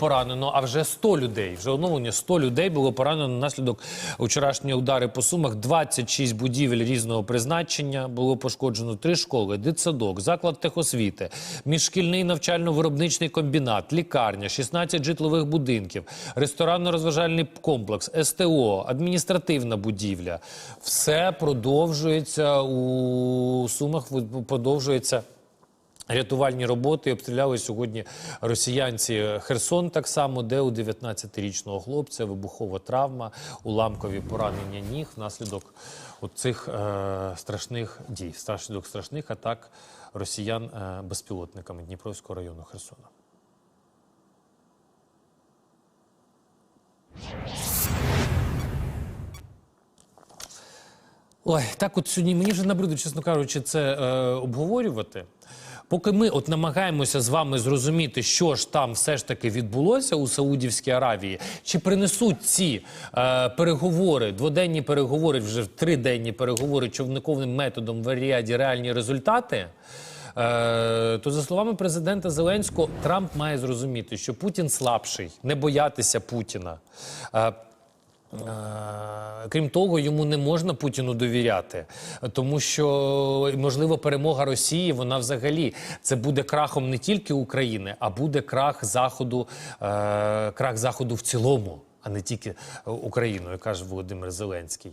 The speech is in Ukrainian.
поранено, а вже 100 людей. Вже оновлення 100 людей було поранено внаслідок вчорашнього удари по сумах. 26 будівель різного призначення було пошкоджено. Три школи, дитсадок, заклад техосвіти, міжшкільний навчально-виробничий комбінат, лікарня, 16 житлових будинків, ресторанно-розважальний комплекс, СТО, адміністративна будівля. Все продовжується у сумах. Продовжується. Рятувальні роботи обстріляли сьогодні росіянці Херсон, так само, де у 19-річного хлопця вибухова травма, уламкові поранення ніг внаслідок цих е, страшних дій, внаслідок страшних атак росіян е, безпілотниками Дніпровського району Херсона. Ой, так от сьогодні мені вже набридло, чесно кажучи, це е, обговорювати. Поки ми от намагаємося з вами зрозуміти, що ж там все ж таки відбулося у Саудівській Аравії, чи принесуть ці е, переговори, дводенні переговори, вже триденні переговори човниковим методом в Ріаді реальні результати. Е, то за словами президента Зеленського, Трамп має зрозуміти, що Путін слабший, не боятися Путіна. Е, Крім того, йому не можна Путіну довіряти, тому що можливо перемога Росії, вона взагалі це буде крахом не тільки України, а буде крах заходу, е, крах заходу в цілому, а не тільки Україною, каже Володимир Зеленський.